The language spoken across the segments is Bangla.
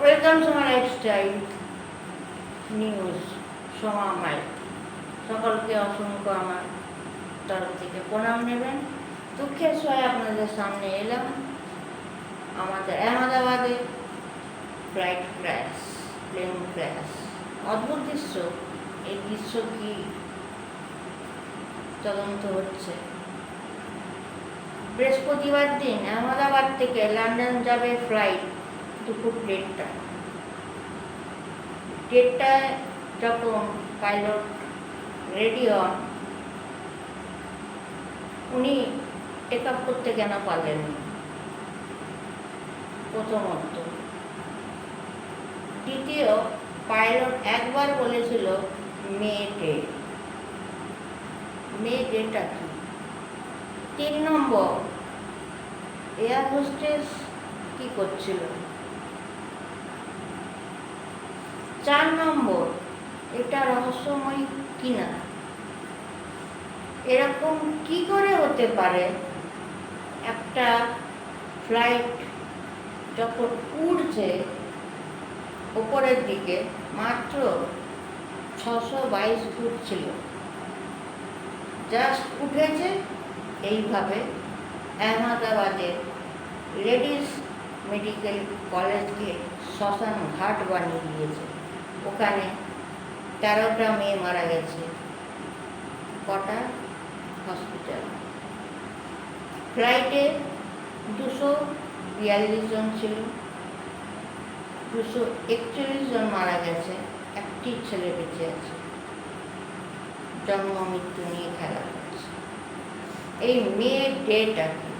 Welcome Soma lifestyle news Soma মাই সকলকে অসংখ্য আমার তরফ থেকে প্রণাম নেবেন। দুঃখের সহায় আপনাদের সামনে এলাম। আমাদের আহমেদাবাদে ফ্লাইট ক্র্যাশ প্লেন ক্র্যাশ অদ্ভুত দৃশ্য। এই দৃশ্য কি? তদন্ত হচ্ছে। বৃহস্পতিবার দিন আহমেদাবাদ থেকে লন্ডন যাবে ফ্লাইট দুপুর দেড়টা দেড়টায় যখন পাইলট রেডি হন, উনি টেক আপ করতে কেন পারলেন প্রথমত। দ্বিতীয় পাইলট একবার বলেছিল মে ডে মে ডেটা কি? তিন নম্বর, এয়ার হোস্টেস কি করছিল? চার নম্বর, এটা রহস্যময় কিনা? এরকম কি করে হতে পারে? একটা ফ্লাইট যখন উড়ছে ওপরের দিকে, মাত্র ছশো বাইশ ফুট ছিল। জাস্ট উঠেছে এইভাবে আহমেদাবাদের লেডিস মেডিকেল কলেজকে শ্মশান ঘাট বানিয়ে দিয়েছে। ওখানে তেরোটা মেয়ে মারা গেছে। কটা? হসপিটাল। ফ্লাইটে দুশো বিয়াল্লিশ জন ছিল। দুশো একচল্লিশ জন মারা গেছে। একটি ছেলে বেঁচে আছে। জন্ম, মৃত্যু নিয়ে খেলা করছে এই মে ডেটা কি?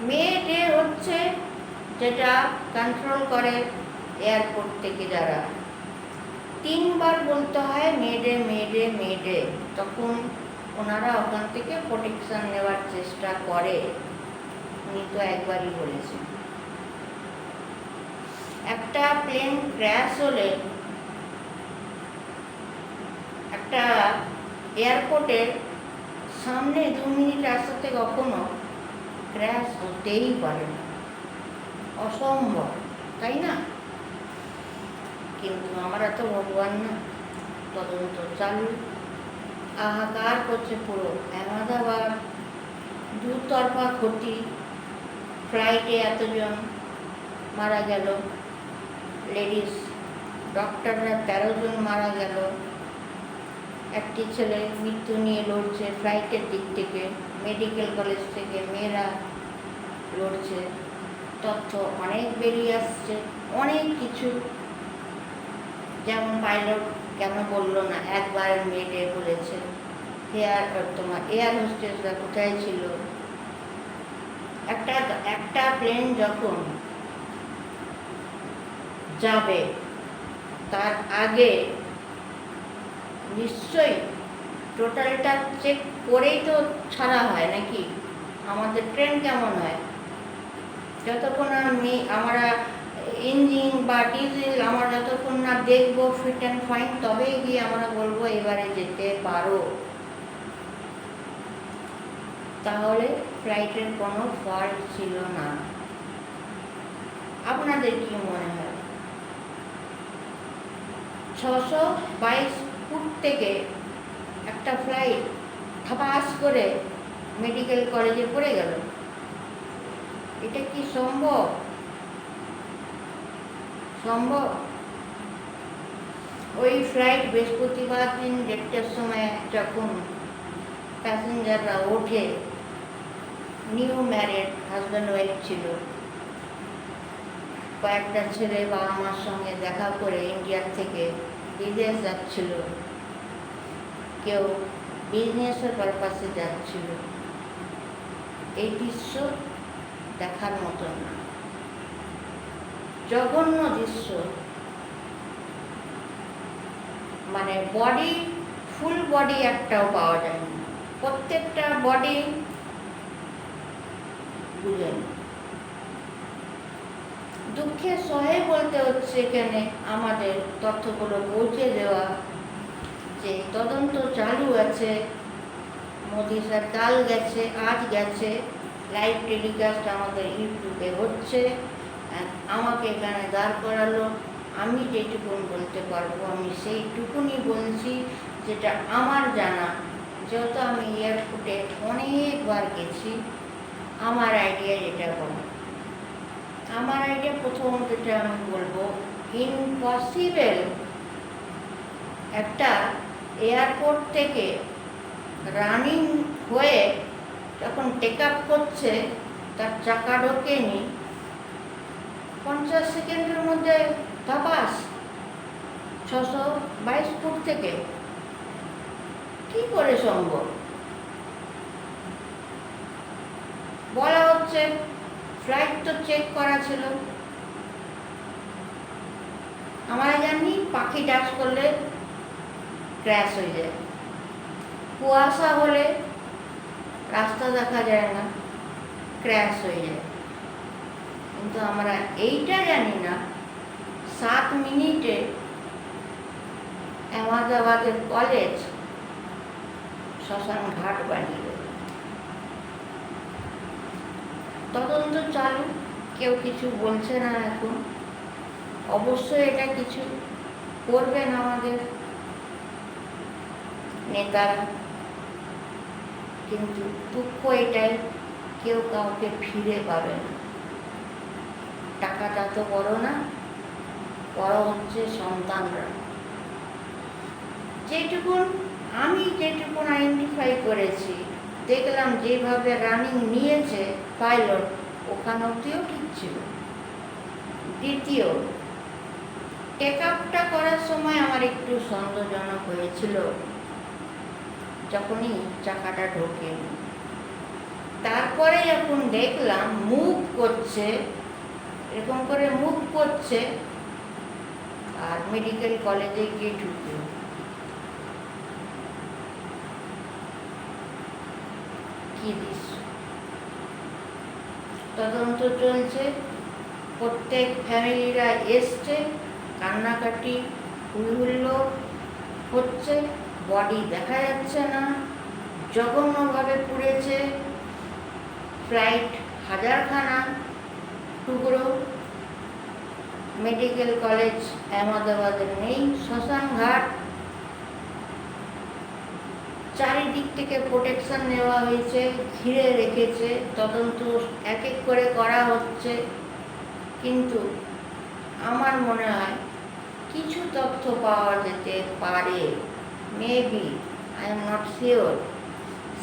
মে ডে হচ্ছে যেটা কন্ট্রোল করে এয়ারপোর্ট থেকে যারা তিনবার বলতে হয় মেডে মেডে মেডে তখন ওনারা ওখান থেকে প্রোটেকশন নেওয়ার চেষ্টা করে। উনি তো একবারই বলেছেন। একটা প্লেন ক্র্যাশ হলে একটা এয়ারপোর্টের সামনে দু মিনিট রাস্তাতে কখনো ক্র্যাশ হতেই পারে না। অসম্ভব, তাই না? কিন্তু আমরা তো ভগবান না। তদন্ত চালু। হাহাকার করছে পুরো। আহমেদাবাদ দুতরফা ক্ষতি ফ্লাইটে এতজন মারা গেল। লেডিস, ডক্টররা তেরো জন মারা গেল। একটি ছেলে মৃত্যু নিয়ে লড়ছে ফ্লাইটের দিক থেকে। মেডিকেল কলেজ থেকে মেয়েরা লড়ছে। তথ্য অনেক বেরিয়ে আসছে। অনেক কিছু যেমন পাইলট কেন বলল না, একবার মেয়েটে বলেছে এয়ার তোমার এয়ার হোস্টেসরা কোথায় ছিল? একটা একটা প্লেন যখন যাবে, তার আগে নিশ্চয়ই টোটালটা চেক করেই তো ছাড়া হয় নাকি? আমাদের ট্রেন কেমন হয়? যতক্ষণ আমি, আমরা ইঞ্জিন বা ডিজেল আমরা যতক্ষণ না দেখব ফিট অ্যান্ড ফাইন তবেই গিয়ে আমরা বলব এবারে যেতে পারো। তাহলে ফ্লাইটের কোনো ফল্ট ছিল না। আপনাদের কি মনে হয়? ছশো বাইশ ফুট থেকে একটা ফ্লাইট থাপাস করে মেডিকেল কলেজে পড়ে গেল। এটা কি সম্ভব? সম্ভব। ওই ফ্লাইট বৃহস্পতিবার দিন দেড়টার সময় যখন প্যাসেঞ্জাররা ওঠে, নিউ ম্যারেড হাজব্যান্ড ওয়াইফ ছিল। কয়েকটা ছেলে বাবা মার সঙ্গে দেখা করে ইন্ডিয়ার থেকে বিদেশ যাচ্ছিল। কেউ বিজনেসের পারপাসে যাচ্ছিল। এই দৃশ্য দেখার মতো না। জঘন্য দৃশ্য। মানে বডি ফুল বডি একটাও পাওয়া যায় না প্রত্যেকটা বডি বুঝেন দুঃখের সহে বলতে হচ্ছে এখানে আমাদের তথ্যগুলো পৌঁছে দেওয়া যে তদন্ত চালু আছে, মোদি স্যার কাল গেছে, আজ গেছে লাইভ টেলিকাস্ট আমাদের ইউটিউবে হচ্ছে। আমাকে এখানে দাঁড় করালো। আমি যেটুকুন বলতে পারব, আমি সেইটুকুনি বলছি যেটা আমার জানা। যেহেতু আমি এয়ারপোর্টে অনেকবার গেছি, আমার আইডিয়া যেটা বলো আমার আইডিয়া প্রথম যেটা আমি বলব ইম্পসিবল একটা এয়ারপোর্ট থেকে রানিং হয়ে যখন টেক আপ করছে, তার চাকা ঢোকেনি পঞ্চাশ সেকেন্ডের মধ্যে তাপাস ছশো বাইশ ফুট থেকে। কি করে সম্ভব? বলা হচ্ছে ফ্লাইট তো চেক করা ছিল। আমরা জানি পাখি ডাচ করলে ক্র্যাশ হয়ে যায়। কুয়াশা হলে রাস্তা দেখা যায় না ক্র্যাশ হয়ে যায়। কিন্তু আমরা এইটা জানি না। সাত মিনিটে আহমেদাবাদের কলেজ শ্মশান ঘাট বানিয়ে দেবে। তদন্ত চালু, কেউ কিছু বলছে না এখন। অবশ্যই এটা কিছু করবেন আমাদের নেতারা। কিন্তু দুঃখ এটাই, কেউ কাউকে ফিরে পাবে না। টাকাটা তো বড় না। বড় হচ্ছে সন্তানরা। যেটুকুন, আমি যেটুকুন আইডেন্টিফাই করেছি, দেখলাম যেভাবে রানিং নিয়েছে পাইলট ওখান অব্দিও ঠিক ছিল। দ্বিতীয় টেক আপটা করার সময় আমার একটু সন্দেহজনক হয়েছিল, যখনই চাকাটা ঢোকে তারপরে যখন দেখলাম মুভ করছে এরকম করে মুখ করছে আর মেডিকেল কলেজে গিয়ে ঢুকলো। কি দৃশ্য? তদন্ত চলছে, প্রত্যেক ফ্যামিলিরা এসছে, কান্নাকাটি হুল্লো হচ্ছে বডি দেখা যাচ্ছে না, জঘন্যভাবে পুড়েছে ফ্লাইট হাজারখানা। টুকরো মেডিকেল কলেজ আহমেদাবাদের নেই। শ্মশান ঘাট চারিদিক থেকে প্রোটেকশন নেওয়া হয়েছে, ঘিরে রেখেছে, তদন্ত এক এক করে করা হচ্ছে। কিন্তু আমার মনে হয় কিছু তথ্য পাওয়া যেতে পারে। Maybe I am not sure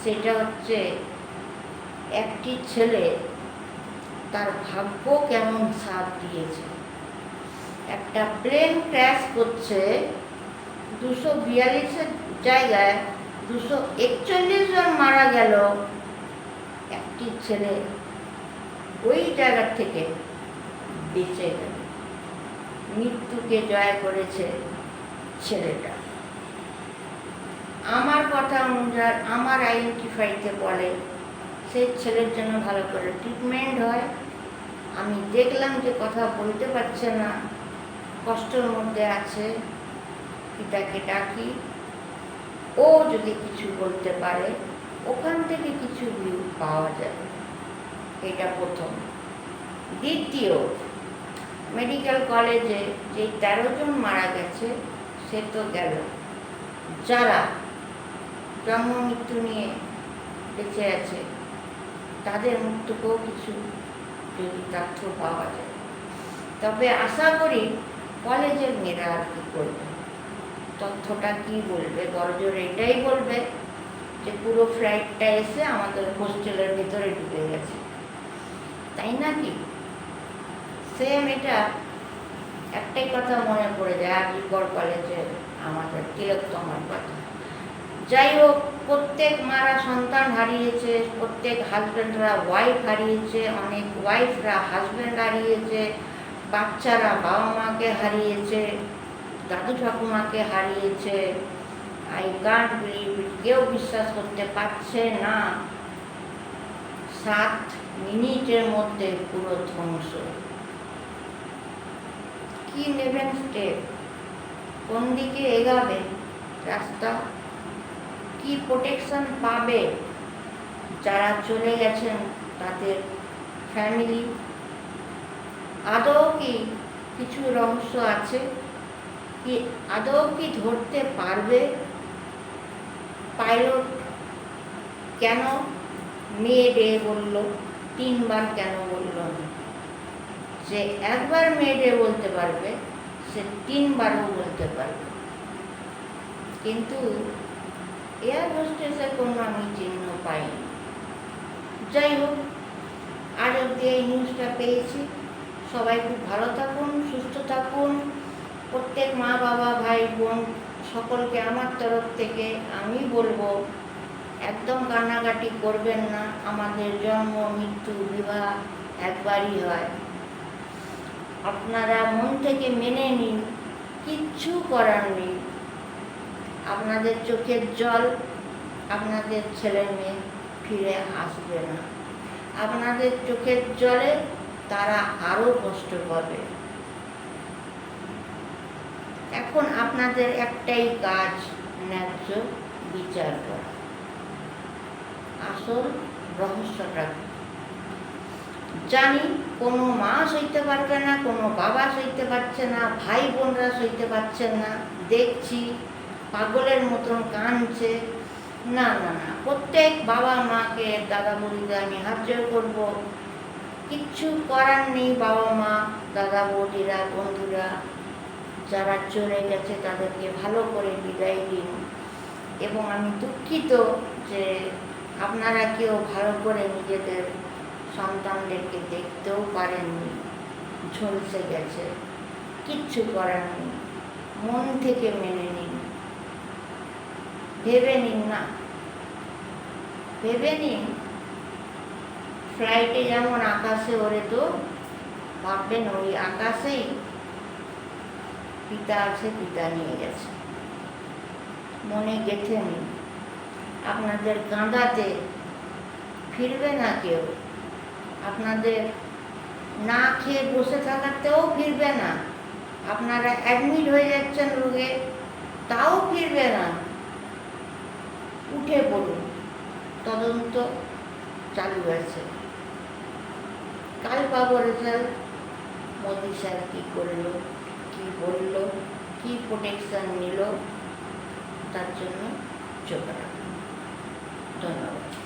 সেটা হচ্ছে একটি ছেলে তার ভাগ্য কেমন সাথ দিয়েছে? একটা প্লেন ক্র্যাশ করছে দুশো বিয়াল্লিশের জায়গায় দুশো একচল্লিশ জন মারা গেল একটি ছেলে। ওই জায়গার থেকে বেঁচে গেল। মৃত্যুকে জয় করেছে ছেলেটা। আমার কথা অনুযায়ী, আমার আইডেন্টিফাইতে বলে, সেই ছেলের জন্য ভালো করে ট্রিটমেন্ট হয়। আমি দেখলাম যে কথা বলতে পারছে না। কষ্টের মধ্যে আছে। পিতাকে ডাকি। ও যদি কিছু বলতে পারে, ওখান থেকে কিছু ভিউ পাওয়া যাবে। এটা প্রথম। দ্বিতীয়, মেডিকেল কলেজে যে তেরো জন মারা গেছে, সে তো গেল। যারা জন্ম মৃত্যু নিয়ে বেঁচে আছে, তাদের মৃত্যুকেও কিছু যদি তথ্য পাওয়া যায়। তবে আশা করি কলেজের মেয়েরা আর কি করবে? তথ্যটা কি বলবে? বড়জোর এটাই বলবে যে পুরো ফ্লাইটটা এসে আমাদের হোস্টেলের ভিতরে ঢুকে গেছে। তাই নাকি সেম এটা একটাই কথা মনে পড়ে যায় আজিকর কলেজে আমাদের তিলোত্তমার কথা। যাই হোক প্রত্যেক মারা সন্তান হারিয়েছে, প্রত্যেক হাজব্যান্ডরা ওয়াইফ হারিয়েছে, অনেক ওয়াইফরা হাজব্যান্ড হারিয়েছে, বাচ্চারা বাবা মাকে হারিয়েছে, দাদু ঠাকুমাকে হারিয়েছে। আই কান্ট বিলিভ কেউ বিশ্বাস করতে পারছে না। সাত মিনিটের মধ্যে পুরো ধ্বংস। কি নেবেন স্টেপ কোন দিকে এগাবে রাস্তা? কি প্রোটেকশন পাবে? যারা চলে গেছেন তাদের ফ্যামিলি আদৌ কি কিছু রহস্য আছে? কি আদৌ কি ধরতে পারবে? পাইলট কেন মেয়ে ডে বলল? তিনবার কেন বলল সে একবার মেয়ে ডে বলতে পারবে, সে তিনবারও বলতে পারবে। কিন্তু এয়ার হোস্টেসের কোনো আমি চিহ্ন পাইনি যাই হোক আর অব্দি এই নিউজটা পেয়েছি, সবাই খুব ভালো থাকুন, সুস্থ থাকুন। প্রত্যেক মা, বাবা, ভাই, বোন, সকলকে আমার তরফ থেকে আমি বলব, একদম কান্নাকাটি করবেন না, আমাদের জন্ম, মৃত্যু, বিবাহ একবারই হয়। আপনারা মন থেকে মেনে নিন, কিচ্ছু করার নেই। আপনাদের চোখের জল আপনাদের ছেলে মেয়ে ফিরে আসবে না। আপনাদের চোখের জলে তারা আরও কষ্ট পাবে। এখন আপনাদের একটাই কাজ, ন্যায্য বিচার করা। আসল রহস্যটা জানি কোনো মা সইতে পারবে না, কোনো বাবা সইতে পারছে না ভাই বোনরা সইতে পারছেন না। দেখছি পাগলের মতন কাঁদছে। না না না, প্রত্যেক বাবা মাকে দাদা বৌদিদের আমি হাত সাহায্য করব। কিচ্ছু করার নেই বাবা মা, দাদা বৌদিরা, বন্ধুরা। যারা চলে গেছে তাদেরকে ভালো করে বিদায় দিন। এবং আমি দুঃখিত যে আপনারা কেউ ভালো করে নিজেদের সন্তানদেরকে দেখতেও পারেননি। ঝলসে গেছে। কিচ্ছু করার নেই। মন থেকে মেনে নিন। ভেবে নিন না। ভেবে নিন ফ্লাইটে যেমন আকাশে ওরে তো, ভাববেন ওই আকাশেই পিতা আছে, পিতা নিয়ে গেছে। মনে গেঁথে নিন। আপনাদের কাঁদাতে ফিরবে না কেউ। আপনাদের না খেয়ে বসে থাকাতেও ফিরবে না। আপনারা অ্যাডমিট হয়ে যাচ্ছেন রোগে, তাও ফিরবে না। উঠে পড়ুন তদন্ত চালু আছে কাল পাবো রেজাল্ট মোদি স্যার কী করল, কী বলল, কী প্রোটেকশান নিল, তার জন্য চোখ রাখুন। ধন্যবাদ।